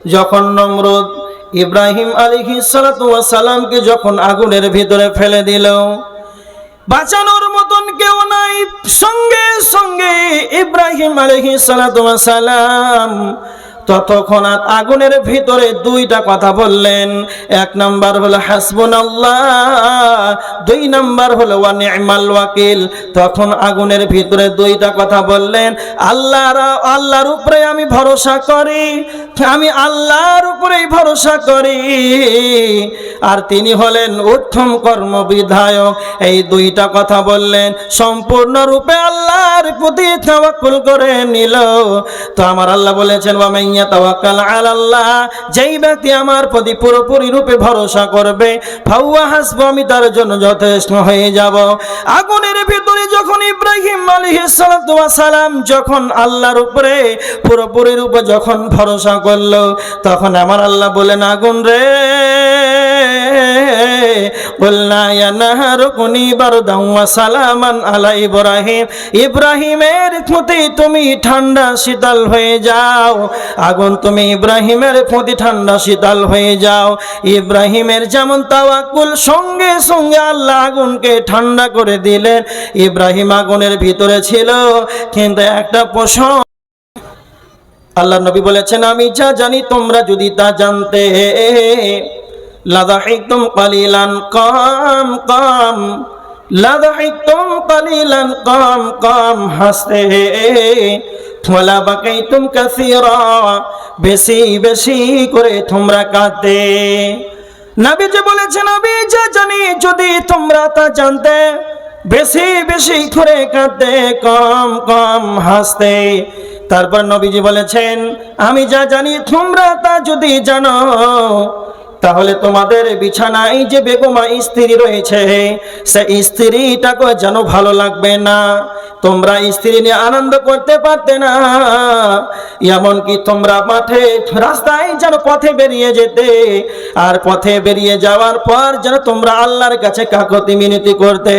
যখন নমরুদ ইব্রাহিম আলী সালামকে যখন আগুনের ভিতরে ফেলে দিল, বাঁচানোর মতন কেউ নাই। সঙ্গে সঙ্গে ইব্রাহিম আলহি সালাম ততক্ষণ আগুনের ভিতরে দুইটা কথা বললেন। এক নাম্বার হলো হাসবুন আল্লাহ দুই নাম্বার হলো, ওয়া নি'মাল ওয়াকিল। তখন আগুনের ভিতরে দুইটা কথা বললেন, আল্লাহর আল্লাহর উপরে আমি ভরসা করি, আমি আল্লাহর উপরেই ভরসা করি। আর তিনি হলেন উত্তম কর্মবিধায়ক। এই দুইটা কথা বললেন, সম্পূর্ণরূপে আল্লাহর প্রতি তাওয়াক্কুল করে নিল। তো আমার আল্লাহ বলেছেন, ওয়া মাইয়া তাওয়াক্কাল আলাল্লাহ যেই ব্যক্তি আমার প্রতি পুরোপুরি রূপে ভরসা করবে আমি তার জন্য যথেষ্ট হয়ে যাব। আগুনের ভিতরে যখন ইব্রাহিম সালাম যখন আল্লাহর উপরে পুরোপুরি রূপে যখন ভরসা করল, তখন আমার আল্লাহ বলেন, আগুন রে! ইব্রাহিমের প্রতি তুমি ঠান্ডা শীতল হয়ে যাও। আগুন তুমি ইব্রাহিমের ঠান্ডা শীতল হয়ে যাও। ইব্রাহিমের যেমন সঙ্গে সঙ্গে আল্লাহ আগুনকে ঠান্ডা করে দিলেন। ইব্রাহিম আগুনের ভিতরে ছিল, কিন্তু একটা প্রশ্ন। আল্লাহ নবী বলেছেন, আমি যা জানি তোমরা যদি তা জানতে লাদাহিকতুম কালিলান, কাম কাম। লাদাহিকতুম কালিলান, কাম কাম, হাসতে ওয়ালা বাকাইতুম কাসীরা, বেশি বেশি করে তোমরা কাঁদতে। নবী যে বলেছেন আমি জানি যদি তোমরা তা জানতে, বেশি বেশি করে কাঁদতে, কম কম, হাসতে। তারপর নবীজি বলেছেন, আমি যা জানি তোমরা তা যদি জানো তাহলে তোমাদের বিছানায় যে বেগমা স্ত্রী রয়েছে, সে স্ত্রীটাকে যেন ভালো লাগবে না। তোমরা স্ত্রী নিয়ে আনন্দ করতে পারতে না। এমনকি তোমরা মাঠে, রাস্তায় যেন পথে বেরিয়ে যেতে, আর পথে বেরিয়ে যাওয়ার পর যেন তোমরা আল্লাহর কাছে কাকতি মিনতি করতে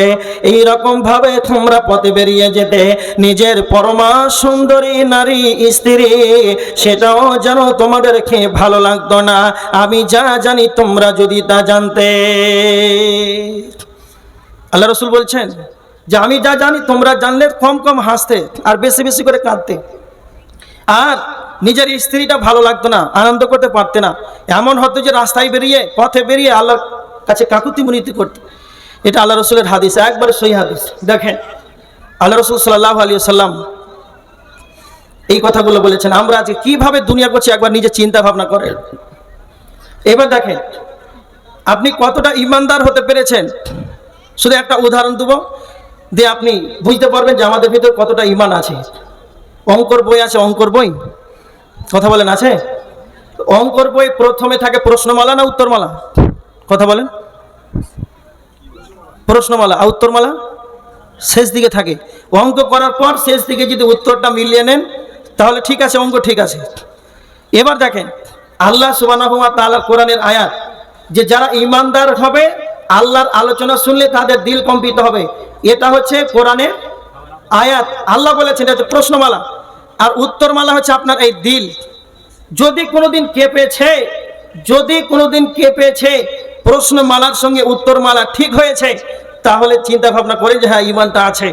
এই রকম ভাবে তোমরা পথে বেরিয়ে যেতে। নিজের পরমা সুন্দরী নারী স্ত্রী, সেটাও যেন তোমাদেরকে ভালো লাগতো না। আমি যা জানি, তোমরা যদি তা জানতে। আল্লাহ রসুল বলছেন যে, আমি যা জানি, তোমরা জানলে কম কম হাসতে আর বেশি বেশি করে কাঁদতে। আর নিজের স্ত্রীটা ভালো লাগতো না, আনন্দ করতে পারতে না। এমন হতো যে, রাস্তায় বেরিয়ে, পথে বেরিয়ে আল্লাহর কাছে কাকুতি মুনিতি করতে। এটা আল্লাহ রসুলের হাদিস, একবারে সই হাদিস। দেখেন, আল্লাহ রসুল সাল্লাহ আলী সাল্লাম এই কথাগুলো বলেছেন, আমরা আজকে কীভাবে দুনিয়া করছি একবার নিজে চিন্তা ভাবনা করেন। এবার দেখেন, আপনি কতটা ইমানদার হতে পেরেছেন? শুধু একটা উদাহরণ দেবো, দিয়ে আপনি বুঝতে পারবেন যে আমাদের ভিতরে কতটা ইমান আছে। অঙ্কর বই আছে, অঙ্কর বই? কথা বলেন, আছে? অঙ্কর বই প্রথমে থাকে প্রশ্নমালা না উত্তরমালা? কথা বলেন। প্রশ্নমালা, আর উত্তরমালা? শেষ দিকে থাকে। অঙ্ক করার পর শেষ দিকে যদি উত্তরটা মিলিয়ে নেন, তাহলে ঠিক আছে, অঙ্ক ঠিক আছে। এবার দেখেন আল্লাহ সুবানাহ কোরআনের আয়াত যে যারা ইমানদার হবে, আল্লাহর আলোচনা শুনলে তাদের দিল কম্পিত হবে। এটা হচ্ছে কোরআনের আয়াত। আল্লাহ বলেছেন, এটা হচ্ছে প্রশ্নমালা। আর উত্তরমালা হচ্ছে আপনার এই দিল। যদি কোনোদিন কেঁপেছে, যদি কোনোদিন কেঁপেছে, প্রশ্নমালার সঙ্গে উত্তরমালা ঠিক হয়েছে, তাহলে চিন্তা ভাবনা করে যে হ্যাঁ ইমানটা আছে।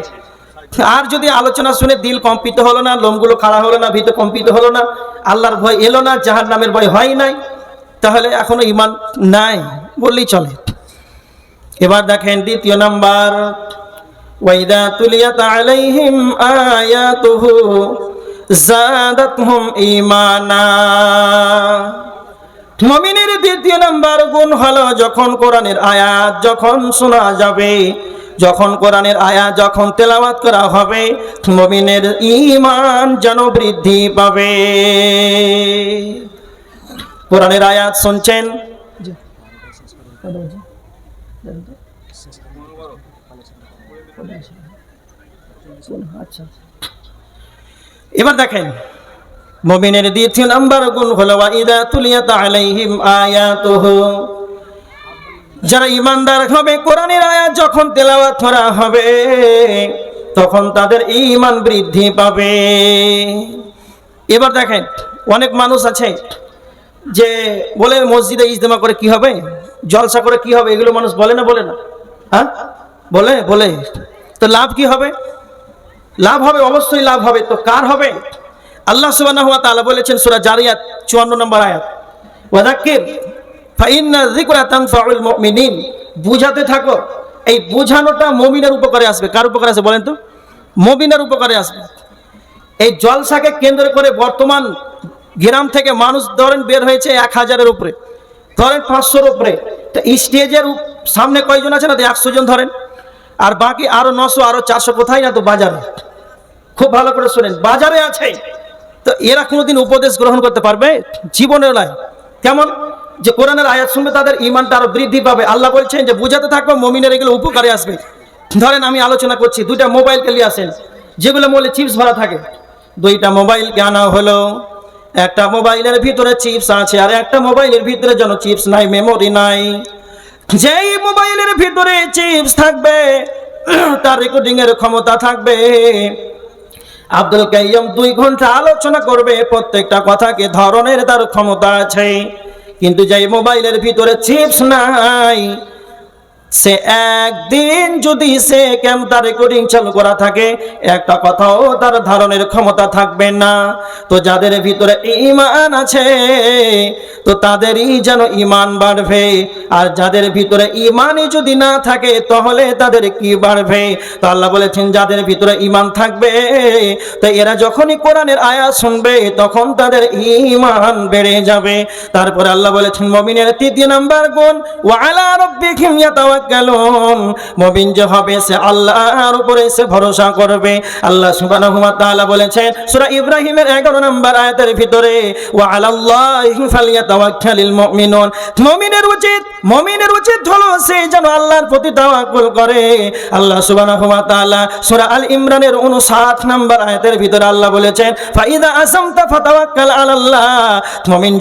আর যদি আলোচনা শুনে দিল কম্পিত হলো না, লোমগুলো খাড়া হলো না, ভিত কম্পিত হলো না, আল্লাহর ভয় এলো না জাহার নামের ভয় হয় নাই, তাহলে এখনও ইমান নাই বললেই চলে। এবার দেখেন দ্বিতীয় নাম্বার ওয়াইদা তুলিয়াত আলাইহিম আয়াতুহু জাদাতহুম ঈমানা। মুমিনের দ্বিতীয় নাম্বার গুণ হলো যখন কোরআনের আয়াত যখন শোনা যাবে যখন কোরআনের আয়া, যখন তেলাওয়াত করা হবে, মুমিনের ইমান যেন বৃদ্ধি পাবে। কোরআনের আয়াত শুনছেন? এবার দেখেন, মুমিনের দ্বিতীয় নাম্বার গুণ হলো আলাইহিম আয়াতুহু। যারা ইমানদার হবে, কোরআনের আয়াত যখন তেলাওয়াত করা হবে, তখন তাদের ঈমান বৃদ্ধি পাবে। এবার দেখেন, অনেক মানুষ আছে যে বলে মসজিদে ইজতেমা করে কি হবে? জলসা করে কি হবে? এগুলো মানুষ বলে না বলে না? হ্যাঁ? বলে বলে। তো লাভ কি হবে? লাভ হবে, অবশ্যই লাভ হবে। তো কার হবে? আল্লাহ তাআলা বলেছেন সূরা জারিয়াত 54 নম্বর আয়াত। ওয়াদাক্কির বুঝাতে থাকো, এই বুঝানোটা মুমিনের উপকারে আসবে। কার উপকারে আসবে বলেন তো? মুমিনের উপকারে আসবে। এই জলসাকে কেন্দ্র করে বর্তমান গ্রাম থেকে মানুষ ধরেন বের হয়েছে এক হাজারের উপরে, ধরেন পাঁচশোর উপরে। তো স্টেজের সামনে কয়জন আছে না? তো একশো জন ধরেন। আর বাকি আরও নশো, আরও চারশো কোথায় না? তো বাজারে। খুব ভালো করে শোনেন। বাজারে আছে। তো এরা কোনোদিন উপদেশ গ্রহণ করতে পারবে? জীবনের নয় কেমন? যে কোরআনের আয়াত শুনবে তাদের ইমানটা আরও বৃদ্ধি পাবে। আল্লাহ বলছেন যে, বুঝাতে থাকবে, মমিনের এগুলো উপকারে আসবে। ধরেন আমি আলোচনা করছি, দুইটা মোবাইলকে নিয়ে আসেন, যেগুলো বলে চিপস ভরা থাকে। দুইটা মোবাইলকে আনা হলো? একটা মোবাইলের ভিতরে চিপস আছে, আর একটা মোবাইলের ভিতরে যেন চিপস নাই, মেমোরি নাই। যেই মোবাইলের ভিতরে চিপস থাকবে, তার রেকর্ডিং এর ক্ষমতা থাকবে। আব্দুল কাইয়ম দুই ঘণ্টা আলোচনা করবে, প্রত্যেকটা কথাকে ধরনের তার ক্ষমতা আছে। কিন্তু যেই মোবাইলের ভিতরে চিপস নাই সে একদিন যদি সে তার রেকর্ডিং চালু করা থাকে, একটা কথাও তার ধারণের ক্ষমতা থাকবে না। তো যাদের ভিতরে ইমান আছে, তো তাদেরই যেন ইমান বাড়বে। আর যাদের ভিতরে ইমানই যদি না থাকে, তাহলে তাদের কি বাড়বে? তো আল্লাহ বলেছেন, যাদের ভিতরে ইমান থাকবে, তো এরা যখনই কোরআনের আয়া শুনবে, তখন তাদের ইমান বেড়ে যাবে। তারপরে আল্লাহ বলেছেন, মমিনের তৃতীয় নাম্বার গুণ ওয়ালা রব্বিহিম ইয়াতাওয়াক্কালুন মুমিন যে হবে সে আল্লাহর উপরে সে ভরসা করবে। আল্লাহ বলেছেন ইব্রাহিমের 11 নম্বর আয়াতের ভিতরে উচিত উচিত হলো সে যেন আল্লাহর প্রতি করে। আল্লাহ আল ইমরানের 59 নম্বর আয়াতের ভিতরে আল্লাহ বলেছেন, ফাইদা ফাতাওয়াক্কাল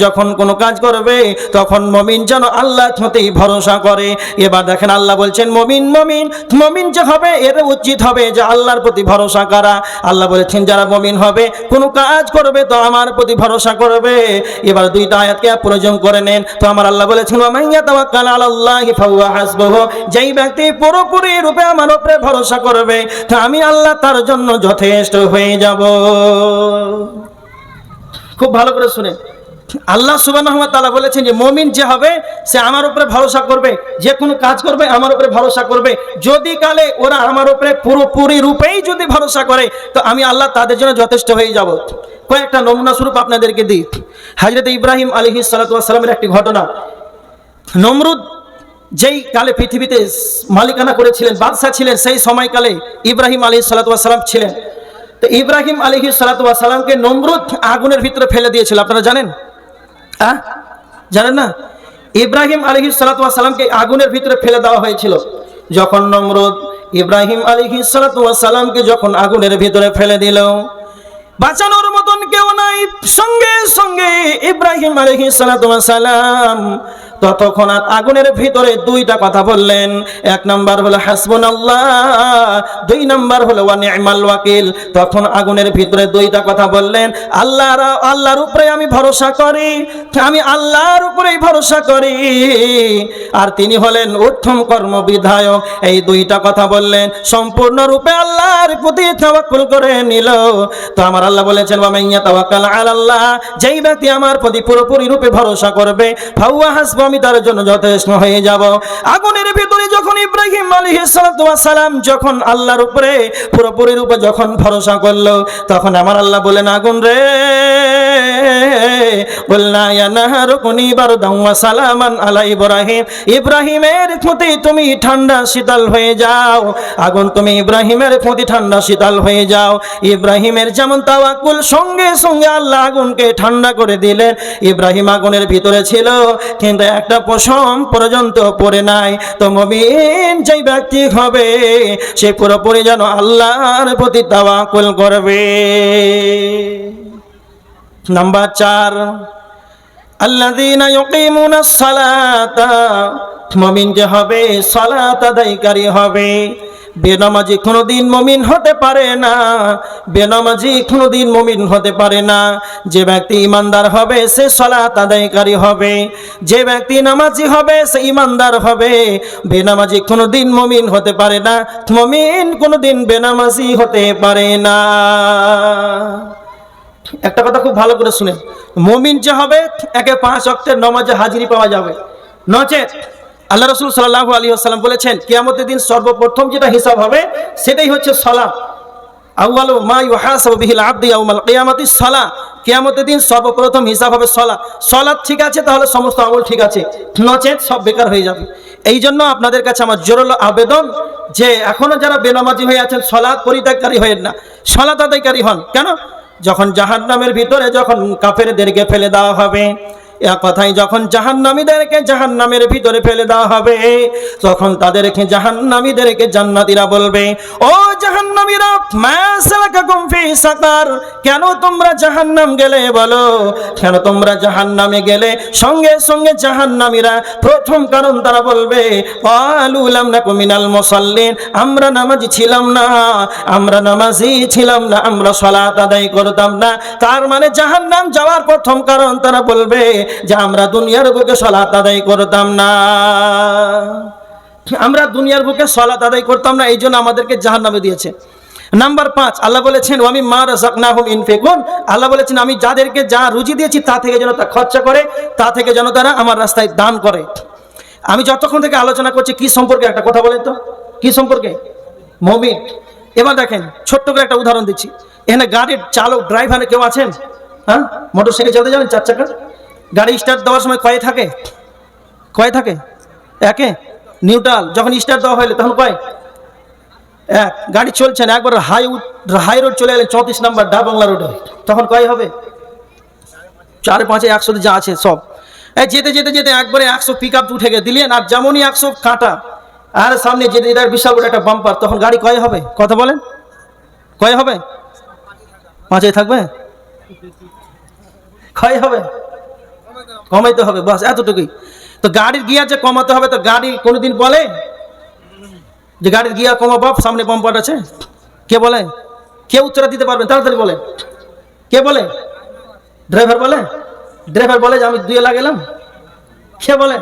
যখন কোনো কাজ করবে, তখন মুমিন যেন আল্লাহর প্রতি ভরসা করে। এবার দেখেন আল্লাহ বলছেন, মমিন মমিন মমিন যে হবে, এর উচিত হবে যে আল্লাহর প্রতি ভরসা করা। আল্লাহ বলেছেন, যারা মমিন হবে, কোনো কাজ করবে তো আমার প্রতি ভরসা করবে। এবার দুইটা আয়াতকে প্রয়োজন করে নেন। তো আমার আল্লাহ বলেছেন যেই ব্যক্তি পুরোপুরি রূপে আমার উপরে ভরসা করবে, তা আমি আল্লাহ তার জন্য যথেষ্ট হয়ে যাব। খুব ভালো করে শুনে আল্লাহ সুবহানাহু ওয়া তাআলা বলেছেন যে মমিন যে হবে, সে আমার উপরে ভরসা করবে। যে কোনো কাজ করবে, আমার উপরে ভরসা করবে। যদি কালে ওরা আমার উপরে পুরোপুরি রূপেই যদি ভরসা করে, তো আমি আল্লাহ তাদের জন্য যথেষ্ট হয়ে যাব। কয়েকটা নমুনা স্বরূপ আপনাদেরকে দিই। হাজরত ইব্রাহিম আলাইহিস সালাতু ওয়াস একটি ঘটনা। নমরুদ যেই কালে পৃথিবীতে মালিকানা করেছিলেন, বাদশাহ ছিলেন, সেই সময়কালে ইব্রাহিম আলী সালাতাম ছিলেন। তো ইব্রাহিম আলী সালাতামকে নমরুদ আগুনের ভিতরে ফেলে দিয়েছিল, আপনারা জানেন? হ্যাঁ? জানেন না? ইব্রাহিম আলহি সালাতামকে আগুনের ভিতরে ফেলে দেওয়া হয়েছিল। যখন নমরুদ ইব্রাহিম আলহি সালাতামকে যখন আগুনের ভিতরে ফেলে দিল, বাঁচানোর মতন কেউ নাই। সঙ্গে সঙ্গে ইব্রাহিম আলহি সালাম ততক্ষণ আর আগুনের ভিতরে দুইটা কথা বললেন। এক নাম্বার হলো হাসবুন আল্লাহ দুই নাম্বার হলো ওয়ানিমাল ওয়াকিল। তখন আগুনের ভিতরে দুইটা কথা বললেন আল্লাহ আল্লাহর উপরে আমি ভরসা করি, আমি আল্লাহর উপরেই ভরসা করি। আর তিনি হলেন উত্তম কর্ম বিধায়ক এই দুইটা কথা বললেন, সম্পূর্ণরূপে আল্লাহর প্রতি তাওয়াক্কুল করে নিল। তো আমার আল্লাহ বলেছেন, ওয়া মাইয়া তাওয়াক্কাল আলাল্লাহ। যেই ব্যক্তি আমার প্রতি পুরোপুরি রূপে ভরসা করবে ফাওয়া হাসবু আমি তার জন্য যথেষ্ট হয়ে যাব। আগুনের ভিতরে যখন ইব্রাহিম সালাম যখন আল্লাহর উপরে পুরোপুরি রূপে যখন ভরসা করল, তখন আমার আল্লাহ বলেন, আগুন রে! ইব্রাহিমের প্রতি তুমি ঠান্ডা শীতল হয়ে যাও। আগুন তুমি ইব্রাহিমের প্রতি ঠান্ডা শীতল হয়ে যাও। ইব্রাহিমের যেমন তাওয়াক্কুল, সঙ্গে সঙ্গে আল্লাহ আগুনকে ঠান্ডা করে দিলেন। ইব্রাহিম আগুনের ভিতরে ছিল, কিন্তু একটা পশম পর্যন্ত পড়ে নাই। তো মবিন যেই ব্যক্তি হবে, সে পুরোপুরি যেন আল্লাহর প্রতি তাওয়াক্কুল করবে। নাম্বার চার, আল্লাযীনা ইউকিমুনাস সালাতা, মুমিন যে হবে, সালাত আদায়কারী হবে। বেনামাজি কোনোদিন মমিন হতে পারে না, বেনামাজি কোনোদিন মমিন হতে পারে না। যে ব্যক্তি ইমানদার হবে, সে সলাত আদায়কারী হবে। যে ব্যক্তি নামাজি হবে, সে ইমানদার হবে। বেনামাজি কোনোদিন মমিন হতে পারে না, মমিন কোনোদিন বেনামাজি হতে পারে না। একটা কথা খুব ভালো করে শুনে। মমিন যে হবে, একে পাঁচ অক্টের নমাজে হাজিরি পাওয়া যাবে। নচেত আল্লাহ রসুল সাল্লাহ আলী আসসালাম বলেছেন, কিয়ামতের দিন সর্বপ্রথম যেটা হিসাব হবে, সেটাই হচ্ছে সলা আউয়াল মা আবদি কিয়ামাতি সলা দিন সর্বপ্রথম হিসাব হবে সলা সলাৎ ঠিক আছে, তাহলে সমস্ত আমল ঠিক আছে। নচেত সব বেকার হয়ে যাবে। এই জন্য আপনাদের কাছে আমার জোরালো আবেদন যে, এখনও যারা বেনামাজি হয়ে আছেন সলাৎ পরিত্যাগকারী হয়েন না। সলাৎ আদায়কারী হন। কেন? যখন জাহান্নামের ভিতরে যখন কাফেরদেরকে ফেলে দেওয়া হবে এক কথাই যখন জাহান্নামীদেরকে জাহান্নামের ভিতরে ফেলে দেওয়া হবে, তখন তাদেরকে জাহান্নামীদেরকে জান্নাতীরা বলবে, ও জাহান্নামীরা, মা সালাকাকুম ফি সাকার, কেন তোমরা জাহান্নাম গেলে বলো? কেন তোমরা জাহান্নামে গেলে? সঙ্গে সঙ্গে জাহান্নামীরা, প্রথম কারণ তারা বলবে ক্বালু লাম নাকু মিনাল মুসাল্লিন, আমরা নামাজি ছিলাম না, আমরা নামাজি ছিলাম না, আমরা সালাত আদায় করতাম না। তার মানে জাহান্নাম যাওয়ার প্রথম কারণ তারা বলবে যে আমরা দুনিয়ার বুকে সালাত আদায় করতাম না। আমরা দুনিয়ার বুকে সালাত আদায় করতাম না, এই জন্য আমাদেরকে জাহান্নামে দিয়েছে। নাম্বার পাঁচ, আল্লাহ বলেছেন আমি মা রাজাকনাহুম ইনফিকুন। আল্লাহ বলেছেন, আমি যাদেরকে যা রুজি দিয়েছি, তা থেকে যেন তা খরচা করে, তা থেকে যেন তারা আমার রাস্তায় দান করে। আমি যতক্ষণ থেকে আলোচনা করছি, কি সম্পর্কে একটা কথা বলেন তো? কি সম্পর্কে? মমিন। এবার দেখেন, ছোট্ট করে একটা উদাহরণ দিচ্ছি। এখানে গাড়ির চালক, ড্রাইভারে কেউ আছেন? হ্যাঁ? মোটর সাইকেল চালাতে জানেন? চার চাকা? গাড়ি স্টার্ট দেওয়ার সময় কয়ে থাকে? কয় থাকে? একে? নিউট্রাল যখন স্টার্ট দেওয়া হইলে, তখন কয়? এক। গাড়ি চলছে না, একবার হাই হাই রোড চলে এলেন চৌত্রিশ নাম্বার ডা বাংলা রোডে তখন কয় হবে? চারে পাঁচে একশো যা আছে, সব। এই যেতে যেতে যেতে একবারে একশো পিক আপ উঠে গিয়ে দিলেন আর যেমনই একশো কাঁটা, আর সামনে যেতে যেতে বিশাল বড় একটা বাম্পার তখন গাড়ি কয় হবে? কথা বলেন। কয় হবে? পাঁচে থাকবে? কয় হবে? কমাইতে হবে, বাস, এতটুকুই। তো গাড়ির গিয়ার যে কমাতে হবে, তো গাড়ি কোনোদিন বলে? যে গাড়ির গিয়ার কমাবো সামনে পাম্পার আছে। কে বলে? কে উত্তর দিতে পারবেন তাড়াতাড়ি বলে। কে বলে? ড্রাইভার বলে? ড্রাইভার বলে যে আমি দুয়ে লাগালাম কে বলে?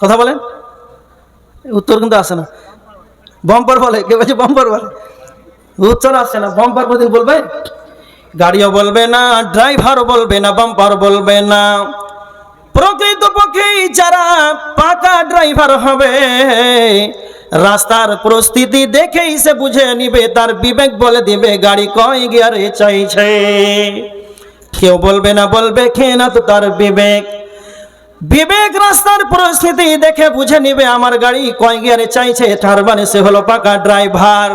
কথা বলেন উত্তর কিন্তু আসে না। বম্পার বলে, কে বলছে বম্পার বলে। উত্তর আসছে না। বম্পার কোনদিন বলবে? গাড়িও বলবে না, ড্রাইভারও বলবে না বাম্পার বলবে না। প্রকৃত পক্ষেই যারা পাকা ড্রাইভার হবে, রাস্তার পরিস্থিতি দেখেই সে বুঝে নিবে, তার বিবেক বলে দিবে, গাড়ি কয় গিয়ারে চাইছে। কেউ বলবে না, বলবে, খেয়ে না তো তার বিবেক। বিবেক রাস্তার পরিস্থিতি দেখে বুঝে নিবে, আমার গাড়ি কয় গিয়ারে চাইছে, তার মানে সে হলো পাকা ড্রাইভার।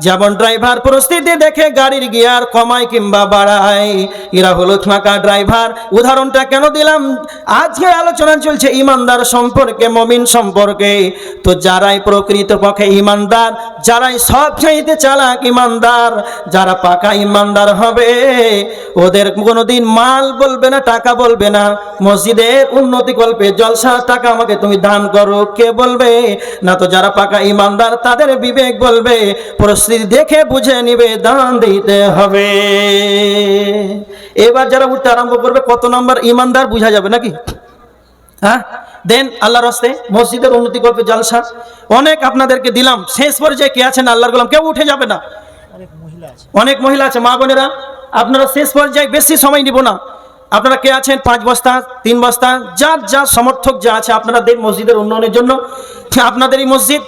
যেমন ড্রাইভার পরিস্থিতি দেখে গাড়ির গিয়ার কমায় কিংবা বাড়ায়। এরা হলো ফাঁকা ড্রাইভার। উদাহরণটা কেন দিলাম? আজকে আলোচনা চলছে ইমানদার সম্পর্কে, মমিন সম্পর্কে। তো যারাই প্রকৃত পক্ষে ইমানদার যারাই সব চাইতে চালাক ইমানদার, যারা পাকা ইমানদার হবে, ওদের কোনোদিন মাল বলবে না, টাকা বলবে না। মসজিদের উন্নতি গল্পে জলসা টাকা আমাকে তুমি দান করো, কে বলবে? না তো যারা পাকা ইমানদার, তাদের বিবেক বলবে পরিস্থিতি দেখে বুঝে নিবে, দান দিতে হবে। এবার যারা উঠতে আরম্ভ করবে, কত নম্বর ইমানদার বুঝা যাবে নাকি? হ্যাঁ? দেন আল্লাহর হস্তে মসজিদের উন্নতি করবে জলসা। অনেক আপনাদেরকে দিলাম। শেষ পর্যায়ে কে আছেন আল্লাহর গোলাম? কেউ উঠে যাবে না। অনেক মহিলা আছে। মা বোনেরা। আপনারা শেষ পর্যায়ে বেশি সময় নিব না। আপনারা কে আছেন? পাঁচ বস্তা তিন বস্তা যার যা সমর্থক যা আছে আপনারা দেন মসজিদের উন্নয়নের জন্য। আপনাদের এই মসজিদ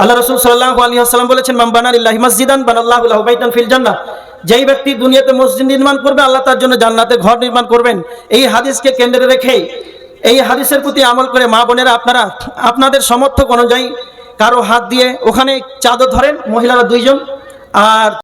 আল্লাহ রসুল সাল্লাহ আলী আসসালাম বলেছেন মামবানার ইল্লাহি মসজিদান বানাল্লাহ বাইতান ফিল জান্নাহ। যেই ব্যক্তি দুনিয়াতে মসজিদ নির্মাণ করবে আল্লাহ তার জন্য জান্নাতে ঘর নির্মাণ করবেন। এই হাদিসকে কেন্দ্রে রেখে এই হাদিসের প্রতি আমল করে মা বোনেরা আপনারা, আপনাদের সমর্থক অনুযায়ী কারও হাত দিয়ে ওখানে চাদর ধরেন, মহিলারা দুইজন, আর